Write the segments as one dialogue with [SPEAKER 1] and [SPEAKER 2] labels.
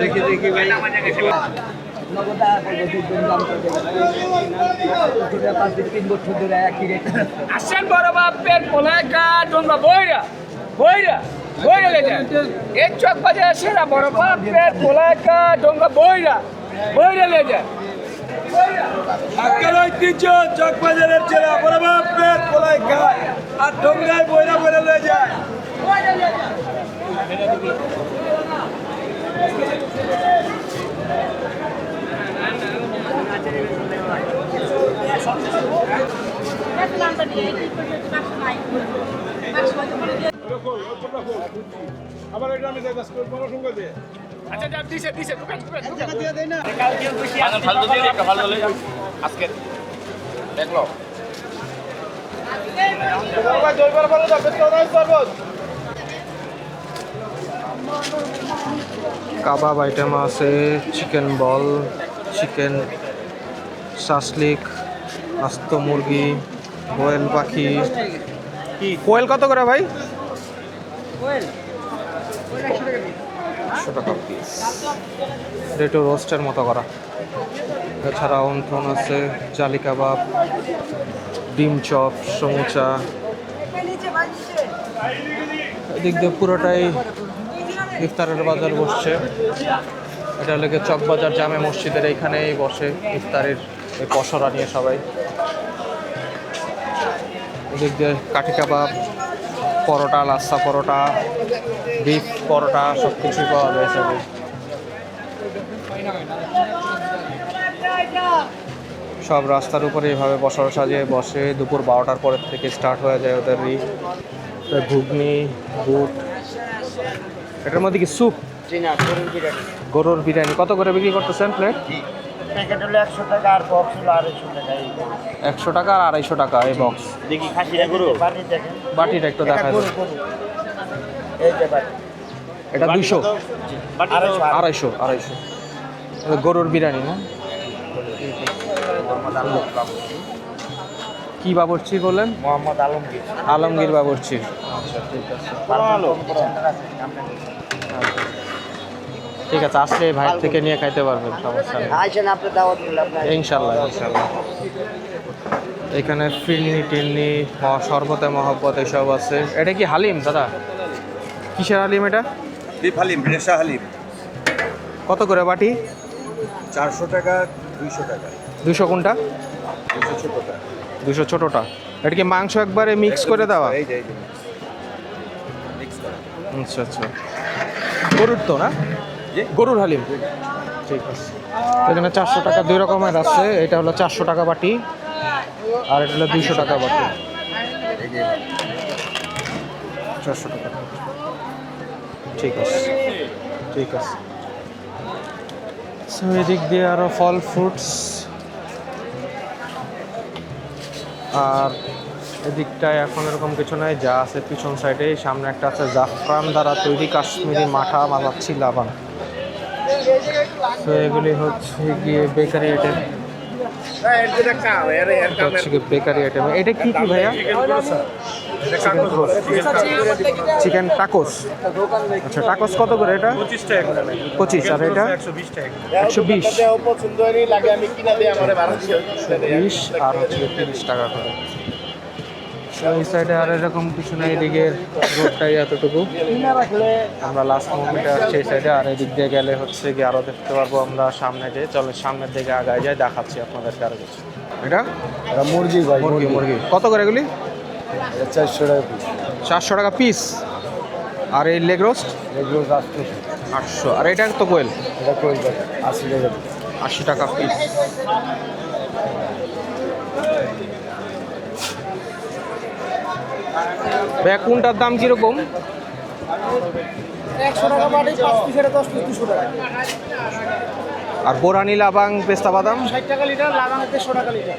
[SPEAKER 1] দেখি দেখি ভাই আসেন বড় বাপ পোলাকা তোমরা বইরা বইরা বইরা লেগে এই চক বাজে আসে না, বড় বাপ পোলাকা তোমরা বইরা বইরা লেগে
[SPEAKER 2] আজকের ঐতিহ্য চকবাজারের ছেলে পেট পোলাই খায় আর ডোঙ্গায় বইরা বইরা লয়ে এটা আমি যাই বড় সঙ্গে দিয়ে।
[SPEAKER 1] আচ্ছা যা দিছে দিছে দোকান দোকান
[SPEAKER 2] জয়বার বলো তো বেশ কথা সর্বত
[SPEAKER 3] কাবাব আইটেম আছে চিকেন বল চিকেন শাসলিক আস্ত মুরগি কোয়েল পাখি। কোয়েল কত করে ভাই? একশো টাকা পিস এটা একটু রোস্টের মতো করা। এছাড়া অন্থন আছে, জালি কাবাব, ডিম চপ, সমুচা। এদিক দিয়ে পুরোটাই ইফতারের বাজার বসছে। এটা লেগে চকবাজার জামে মসজিদের এইখানেই বসে ইফতারের পসরা নিয়ে সবাই। এদিক দিয়ে কাঠি কাবাব, পরোটা, লাচ্ছা পরোটা। বিফ পরোটা সব কিছুই পাওয়া যায় সেখানে সব রাস্তার উপরে এইভাবে বসার সাজিয়ে বসে দুপুর বারোটার পরের থেকে স্টার্ট হয়ে যায় ওদের ঘুগনি বুট। এটার মধ্যে কি স্যুপ গরুর বিরিয়ানি। কত করে বিক্রি করতেছেন প্লেট
[SPEAKER 4] প্যাকেট হলো একশো টাকা আর বক্স হলো আড়াইশো টাকা এই
[SPEAKER 3] একশো টাকা আর আড়াইশো টাকা এই বক্স
[SPEAKER 4] দেখি গরু।
[SPEAKER 3] বাটিটা একটু দেখা
[SPEAKER 4] এই যে
[SPEAKER 3] এটা দুশো
[SPEAKER 4] আড়াইশো
[SPEAKER 3] আড়াইশো। গরুর বিরিয়ানি না? কি বাবরচি বললেন?
[SPEAKER 4] মোহাম্মদ আলমগীর।
[SPEAKER 3] আলমগীর বাবরচি। আচ্ছা ঠিক আছে।
[SPEAKER 4] ভালো
[SPEAKER 3] ঠিক আছে আসলে ভাইয়ের থেকে নিয়ে খাইতে পারবেন সমস্যা নেই। ইনশাল্লাহ ইনশাল্লাহ এখানে ফিরনি টিন্নি ম- শরবতে মহব্বত এসব আছে। এটা কি হালিম দাদা? কিসের হালিম এটা?
[SPEAKER 2] বিফ হালিম রেশা হালিম।
[SPEAKER 3] কত করে বাটি?
[SPEAKER 2] চারশো টাকা দুইশো টাকা।
[SPEAKER 3] দুশো কোনটা?
[SPEAKER 2] দুশো ছোটোটা।
[SPEAKER 3] দুশো ছোটোটা। এটা কি মাংস একবারে মিক্স করে দেওয়া?
[SPEAKER 2] এই যে
[SPEAKER 3] আচ্ছা আচ্ছা। গরুর তো না? গরুর হালিম? ঠিক আছে। এখানে চারশো টাকা দুই রকমের আছে। এটা হলো চারশো টাকা বাটি আর এটা হলো দুইশো টাকা বাটি। চারশো টাকা। ঠিক আছে। ঠিক আছে। সো এদিক দিয়ে আরও ফল ফ্রুটস আর এদিকটায় এখন এরকম কিছু নাই যা আছে পিছন সাইডে সামনে একটা আছে জাফরান দ্বারা তৈরি কাশ্মীরি মাঠা মালাচ্ছি লাবান। তো এগুলি হচ্ছে গিয়ে বেকারি আইটেম এটা হচ্ছে গিয়ে বেকারি আইটেম এটা কি কি ভাইয়া? চিকেন টাকোস আচ্ছা টাকোস কত করে এটা? পঁচিশ আর এটা? একশো বিশ
[SPEAKER 4] পছন্দ হয়নি লাগে আমি কিনা দিই আমার বারো
[SPEAKER 3] বিশ আর হচ্ছে তিরিশ টাকা করে। এই সাইডে আর এরকম কিছু নেই এদিকের রোডটাই এতটুকু। আমরা লাস্ট মুভিটা আসছি এই সাইডে আর এদিক দিয়ে গেলে হচ্ছে গিয়ে আরও দেখতে পারব আমরা সামনে যে। চলো সামনের দিকে আগায় যাই দেখাচ্ছি আপনাদেরকে আরও কিছু। এটা?
[SPEAKER 2] এটা মুরগি ভাই
[SPEAKER 3] মুরগি। মুরগি। কত করে এগুলি?
[SPEAKER 2] চারশো টাকা পিস
[SPEAKER 3] চারশো টাকা পিস আর এই লেগ রোস্ট
[SPEAKER 2] লেগ রোস্ট
[SPEAKER 3] আটশো আটশো। আর এটা তো কোয়েল?
[SPEAKER 2] এটা টাকা আশি টাকা
[SPEAKER 3] আশি টাকা পিস ভাইয়া কোনটার দাম কীরকম? আর বোরানি লাবাং পেস্তা বাদাম?
[SPEAKER 4] ষাট টাকা লিটার লাগানো দেড়শো টাকা লিটার।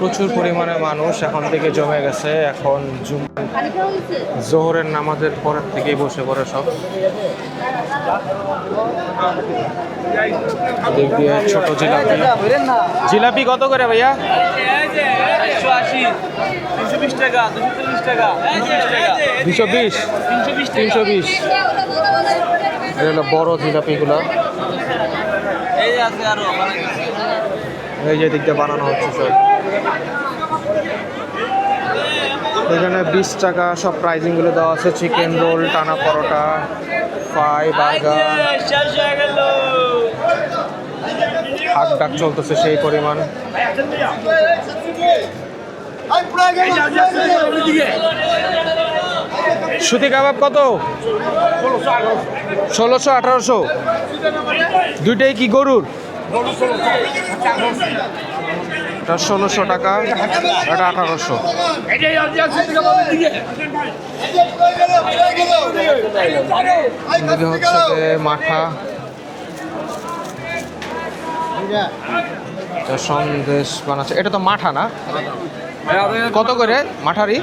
[SPEAKER 3] প্রচুর পরিমাণে মানুষ এখন থেকে জমে গেছে। এখন জুম জোহরের নামাজের পরের থেকেই বসে পড়ে সব। দিক দিয়ে ছোট জিলাপি। জিলাপি কত করে ভাইয়া?
[SPEAKER 2] দুশো
[SPEAKER 3] বিশ তিনশো বিশ বড় জিলাপিগুলো।
[SPEAKER 2] এই আছে আরও
[SPEAKER 3] এই যে দিক দিয়ে বানানো হচ্ছে সব এখানে বিশ টাকা সব প্রাইজিংগুলো দেওয়া আছে। চিকেন রোল টানা পরোটা ফ্রাই বার্গার হাক ডাক চলতেছে সেই পরিমাণ। সুতি কাবাব কত? ষোলোশো আঠারোশো। দুইটাই কি গরুর? এটা ষোলোশো টাকা, এটা আঠারোশো। এদিকে হচ্ছে এটা সন্দেশ বানাচ্ছে। এটা তো মাঠা না? কত করে মাঠারি?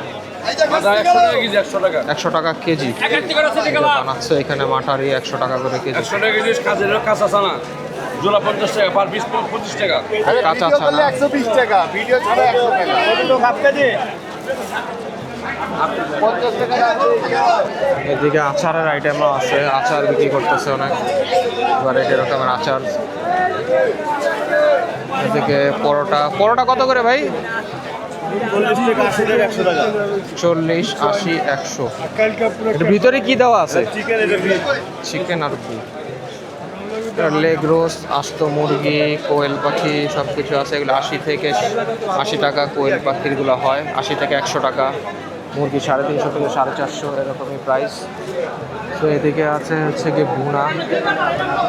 [SPEAKER 2] একশো টাকা
[SPEAKER 3] কেজি বানাচ্ছে এখানে মাঠারি একশো টাকা করে কেজি।
[SPEAKER 2] একশো টাকা কেজি কাঁচা চানা জোড়া পঞ্চাশ টাকা পার পিস পঁচিশ টাকা।
[SPEAKER 3] কাঁচা ছানা।
[SPEAKER 5] একশো বিশ টাকা ভিডিও ছাড়া একশো টাকা। Half KG. পঞ্চাশ টাকা
[SPEAKER 3] এদিকে আচারের আইটেমও আছে আচার বিক্রি করতেছে অনেক। ভ্যারাইটি রকমের আচার। এদিকে পরোটা পরোটা কত করে ভাই?
[SPEAKER 5] চল্লিশ আশি একশো
[SPEAKER 3] ভিতরে কি দেওয়া আছে?
[SPEAKER 5] চিকেন
[SPEAKER 3] আর কি। লেগ রোস্ট আস্ত মুরগি কোয়েল পাখি সব কিছু আছে। এগুলো আশি থেকে আশি টাকা কোয়েল পাখিরগুলো হয়। আশি থেকে একশো টাকা। মুরগি সাড়ে তিনশো থেকে সাড়ে চারশো এরকমই প্রাইস তো এদিকে আছে হচ্ছে কি ভুনা।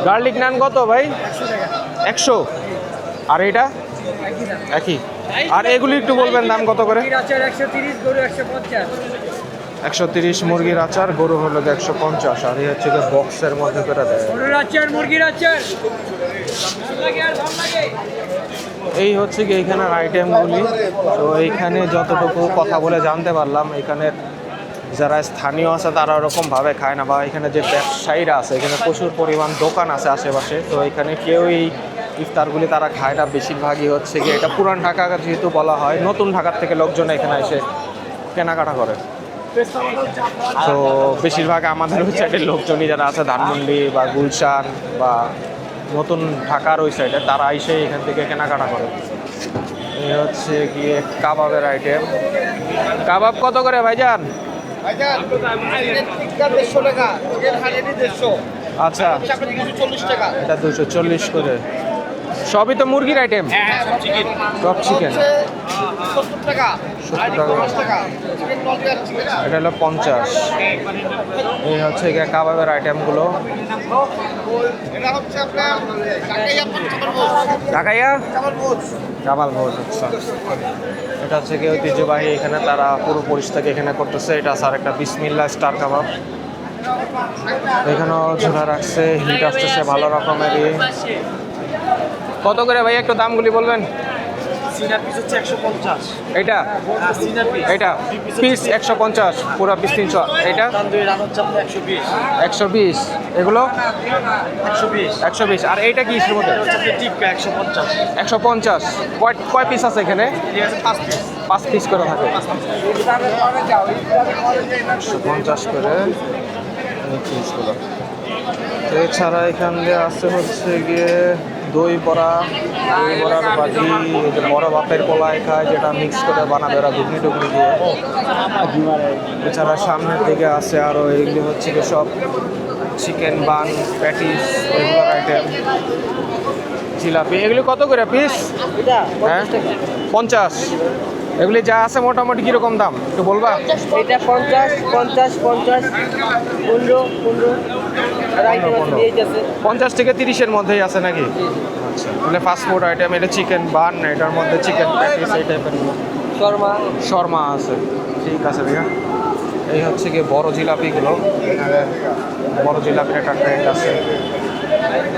[SPEAKER 3] গার্লিক নান কত ভাই? একশো। আর এটা? একই? আর এগুলি একটু বলবেন দাম কত করে?
[SPEAKER 1] একশো তিরিশ
[SPEAKER 3] মুরগির আচার গরু হলো একশো পঞ্চাশ আর এই হচ্ছে বক্সের মধ্যে করে দেয়।
[SPEAKER 1] আচার মুরগির আচার।
[SPEAKER 3] এই হচ্ছে কি এইখানের আইটেমগুলি তো এইখানে যতটুকু কথা বলে জানতে পারলাম এখানের যারা স্থানীয় আছে তারা ওরকমভাবে খায় না বা এখানে যে ব্যবসায়ীরা আছে এখানে প্রচুর পরিমাণ দোকান আছে আশেপাশে তো এখানে কেউ এই ইফতারগুলি তারা খায় না বেশিরভাগই হচ্ছে গিয়ে এটা পুরান ঢাকা যেহেতু বলা হয় নতুন ঢাকার থেকে লোকজন এখানে এসে কেনাকাটা করে। তো বেশিরভাগ আমাদের ওই সাইডের লোকজনই যারা আছে ধানমন্ডি বা গুলশান বা নতুন ঢাকার ওই সাইডে তারা এসে এখান থেকে কেনাকাটা করে। এই হচ্ছে গিয়ে কাবাবের আইটেম কাবাব কত করে ভাইজান? আচ্ছা। এটা দুশো চল্লিশ করে। সবই তো মুরগির আইটেম সব চিকেন এটা হলো পঞ্চাশ। এই হচ্ছে গিয়ে কাবাবের আইটেমগুলো
[SPEAKER 5] ঢাকাইয়া?
[SPEAKER 3] কামাল ভোজ আচ্ছা। এটা হচ্ছে কি ঐতিহ্যবাহী এখানে, তারা পুরো পরিস্থিতি এখানে করতেছে। এটা স্যার একটা বিসমিল্লা স্টার কাবাব। এখানেও ঝোলা রাখছে, হিট আসতেছে ভালো রকমেরই। কত করে ভাই একটু দামগুলি বলবেন?
[SPEAKER 2] সিনার পিস একশো পঞ্চাশ।
[SPEAKER 3] এটা
[SPEAKER 2] সিনার পিস।
[SPEAKER 3] এটা পিস একশো পঞ্চাশ পুরো পিস তিনশো। এটা
[SPEAKER 2] একশো বিশ।
[SPEAKER 3] এগুলো?
[SPEAKER 2] একশো বিশ।
[SPEAKER 3] আর এইটা কি ইসের মধ্যে?
[SPEAKER 2] একশো পঞ্চাশ।
[SPEAKER 3] কয় পিস আছে এখানে?
[SPEAKER 2] পাঁচ পিস
[SPEAKER 3] পাঁচ পিস করে থাকে। একশো পঞ্চাশ করে পিসগুলো এছাড়া এখান দিয়ে আছে হচ্ছে গিয়ে দই বড়া দই বড়ার এই বড় বাপের কলাই খায় যেটা মিক্স করে বানাবে ওরা ঘুগনি টুগনি দিয়ে। এছাড়া সামনের দিকে আছে আরও এগুলি হচ্ছে গিয়ে সব চিকেন বান প্যাটিস এগুলোর আইটেম জিলাপি এগুলি কত করে পিস হ্যাঁ? পঞ্চাশ। এগুলি যা আছে মোটামুটি কীরকম দাম? একটু বলবা?
[SPEAKER 4] এটা পঞ্চাশ পঞ্চাশ পঞ্চাশ। পনেরো, পনেরো।
[SPEAKER 3] পঞ্চাশ থেকে তিরিশের মধ্যেই আছে নাকি? আচ্ছা। তাহলে ফাস্টফুড আইটেম এটা চিকেন বান এটার মধ্যে চিকেন প্যাটিস এই টাইপের
[SPEAKER 4] শর্মা।
[SPEAKER 3] শর্মা আছে। ঠিক আছে ভাইয়া। এই হচ্ছে গিয়ে বড় জিলাপিগুলো। এখানে বড় জিলাপির একটা ট্রেন্ড আছে।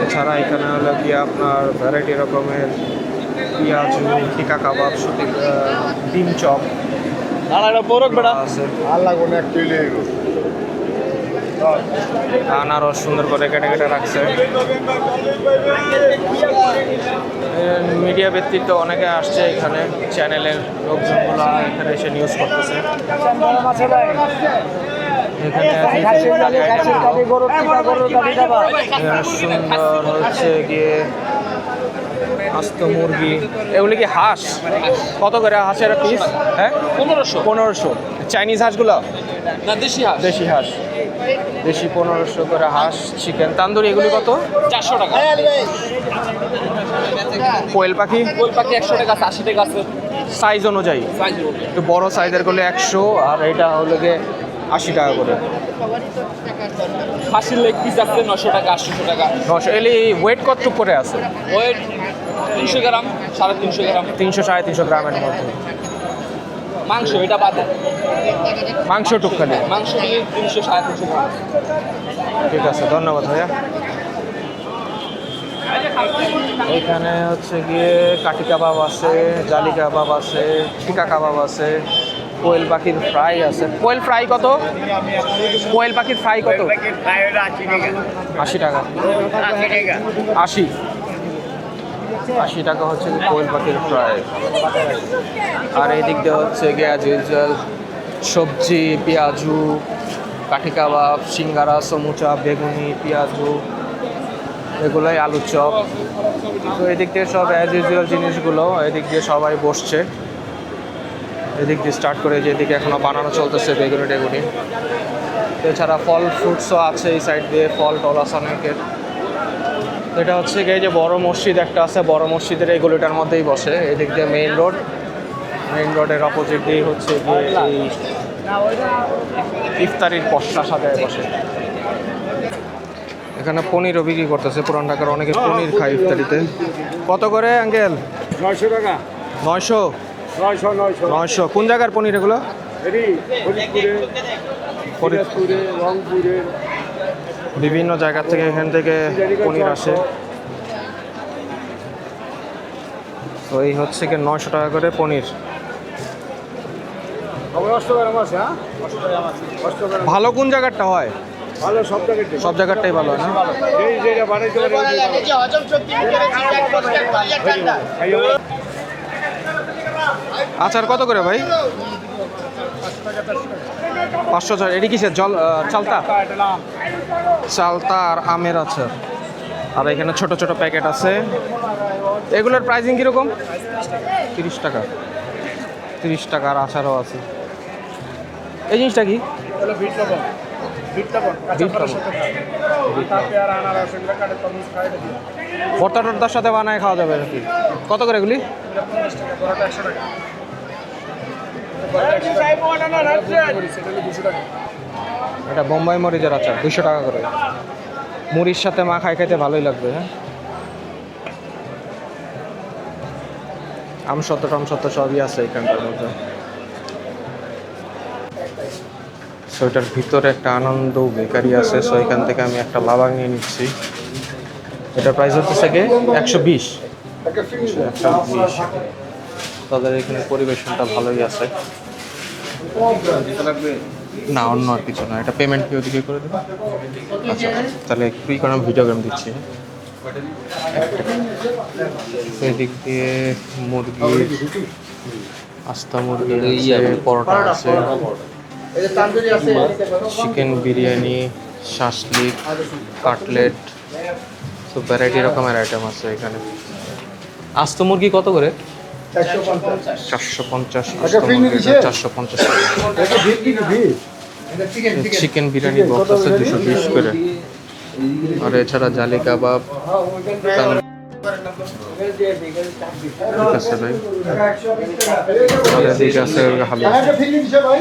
[SPEAKER 3] এছাড়া এখানে হলো কি আপনার ভ্যারাইটি রকমের পেঁয়াজু টিকা কাবাব সুতি ডিম চপ। আছে।
[SPEAKER 5] আল্লাহ কোন এক তুইলে
[SPEAKER 3] আনারস সুন্দর করে কেটে কেটে রাখছে। মিডিয়া ব্যক্তিত্ব অনেকে আসছে এখানে চ্যানেলের লোকজনগুলো এখানে এসে নিউজ করতেছে। সুন্দর হচ্ছে গিয়ে আস্ত মুরগি। এগুলি কি হাঁস? কত করে হাঁসের পিস হ্যাঁ? পনেরোশো। পনেরোশো। চাইনিজ হাঁসগুলো?
[SPEAKER 1] না দেশি হাঁস।
[SPEAKER 3] দেশি হাঁস। দেশি পনেরোশো করে হাঁস চিকেন তান্দুরি এগুলি কত?
[SPEAKER 1] চারশো টাকা।
[SPEAKER 3] কোয়েল পাখি?
[SPEAKER 1] কোল পাখি একশো টাকা আশি টাকা আছে।
[SPEAKER 3] সাইজ অনুযায়ী।
[SPEAKER 1] সাইজ
[SPEAKER 3] একটু বড় সাইজের করলে একশো আর এটা হলো গিয়ে আশি টাকা করে।
[SPEAKER 1] খাসির লেগ পিস আছে নশো টাকা আটশোশো টাকা।
[SPEAKER 3] নশো এলি ওয়েট কতটুক করে আছে?
[SPEAKER 1] ওয়েট তিনশো গ্রাম সাড়ে তিনশো গ্রাম।
[SPEAKER 3] তিনশো সাড়ে তিনশো গ্রামের মধ্যে।
[SPEAKER 1] মাংস এটা বাদে
[SPEAKER 3] মাংস টুক খালি
[SPEAKER 1] মাংস তিনশো সাড়ে তিনশো
[SPEAKER 3] ঠিক আছে ধন্যবাদ ভাইয়া। এখানে হচ্ছে গিয়ে কাঠি কাবাব আছে জালি কাবাব আছে ঠিকা কাবাব আছে কোয়েল পাখির ফ্রাই আছে। কোয়েল ফ্রাই কত? কোয়েল পাখির ফ্রাই কত? আশি টাকা। আশি। আশি টাকা হচ্ছে কোয়েল পাখির ফ্রাই আর এই দিক দিয়ে হচ্ছে গিয়ে সবজি, পেঁয়াজু, কাঠি কাবাব, সিঙ্গারা, সমুচা, বেগুনি, পেঁয়াজু, এগুলোই আলুর চপ। তো এদিক দিয়ে সব অ্যাজ ইউজুয়াল জিনিসগুলো, এদিক দিয়ে সবাই বসছে। এদিক দিয়ে স্টার্ট করে যেদিকে এখনও বানানো চলতেছে বেগুনি টেগুনি এছাড়া ফল ফ্রুটসও আছে এই সাইড দিয়ে, ফল টল আছে অনেকের। এটা হচ্ছে গিয়ে যে বড় মসজিদ একটা আছে বড় মসজিদের এই গলিটার মধ্যেই বসে। এদিক দিয়ে মেইন রোড মেইন রোডের অপোজিট দিয়ে হচ্ছে গিয়ে এই ইফতারির পশ্চা সাজায় বসে। এখানে পনিরও বিক্রি করতেছে পুরান ঢাকার অনেকে পনির খায় ইফতারিতে। কত করে আঙ্কেল?
[SPEAKER 2] নয়শো টাকা।
[SPEAKER 3] নয়শো?
[SPEAKER 2] নয়শো নয়শো।
[SPEAKER 3] নয়শো। কোন জায়গার পনির এগুলো?
[SPEAKER 2] ফরিদপুরে ফরিদপুরে রংপুরে।
[SPEAKER 3] বিভিন্ন জায়গা থেকে এখান থেকে পনির আসে। তো এই হচ্ছে কি নয়শো টাকা করে পনির।
[SPEAKER 2] হ্যাঁ?
[SPEAKER 3] ভালো কোন জায়গারটা হয়?
[SPEAKER 2] ভালো সব
[SPEAKER 3] জায়গারটাই ভালো হয় না?
[SPEAKER 2] এই যেটা বানাইতে পারে
[SPEAKER 5] হজম শক্তি
[SPEAKER 2] ভালো।
[SPEAKER 3] আচার কত করে ভাই? পাঁচশো চার, এটি কিসের? জল চালতা? চালতা আর আমের আছে আর এখানে ছোট ছোট প্যাকেট আছে। এগুলোর প্রাইসিং কীরকম? তিরিশ টাকা। তিরিশ টাকার আচারও আছে। এই জিনিসটা কি। ভর্তা টর্তার সাথে বানায় খাওয়া যাবে কত করে এগুলি?
[SPEAKER 2] এটা 50 টাকা, বড়টা 100 টাকা। বড়টা 100 টাকা। মরিচ, এটা হলো 200 টাকা।
[SPEAKER 3] এটা বোম্বাই মরিচের আচার দুশো টাকা করে মুড়ির সাথে মা খাই খাইতে ভালোই লাগবে হ্যাঁ আমসত্ব টামসত্ব সবই আছে এখানটার মধ্যে সো এটার ভিতরে একটা আনন্দ বেকারি আছে সো এখান থেকে আমি একটা লাভাং নিয়ে নিচ্ছি এটার প্রাইস হচ্ছে একশো বিশ একশো বিশ তাদের এখানে পরিবেশনটা ভালোই আছে। না অন্য আর কিছু না। এটা পেমেন্ট কি ওদিকে করে দেবে? আচ্ছা তাহলে একটু করে ভিডিও গেম দিচ্ছি। এদিক দিয়ে মুরগির আস্তা মুরগি আছে পরোটা আছে চিকেন বিরিয়ানি শাসলিক কাটলেট তো ভ্যারাইটি রকমের আইটেম আছে এখানে। আস্ত মুরগি কত করে? চারশো পঞ্চাশ। চারশো পঞ্চাশ চিকেন বিরিয়ানি বক্স আছে দুশো বিশ করে। আর এছাড়া জালি কাবাব। ঠিক আছে ভাই। আর এদিকে আছে হালুয়া।
[SPEAKER 5] দিছে ভাই।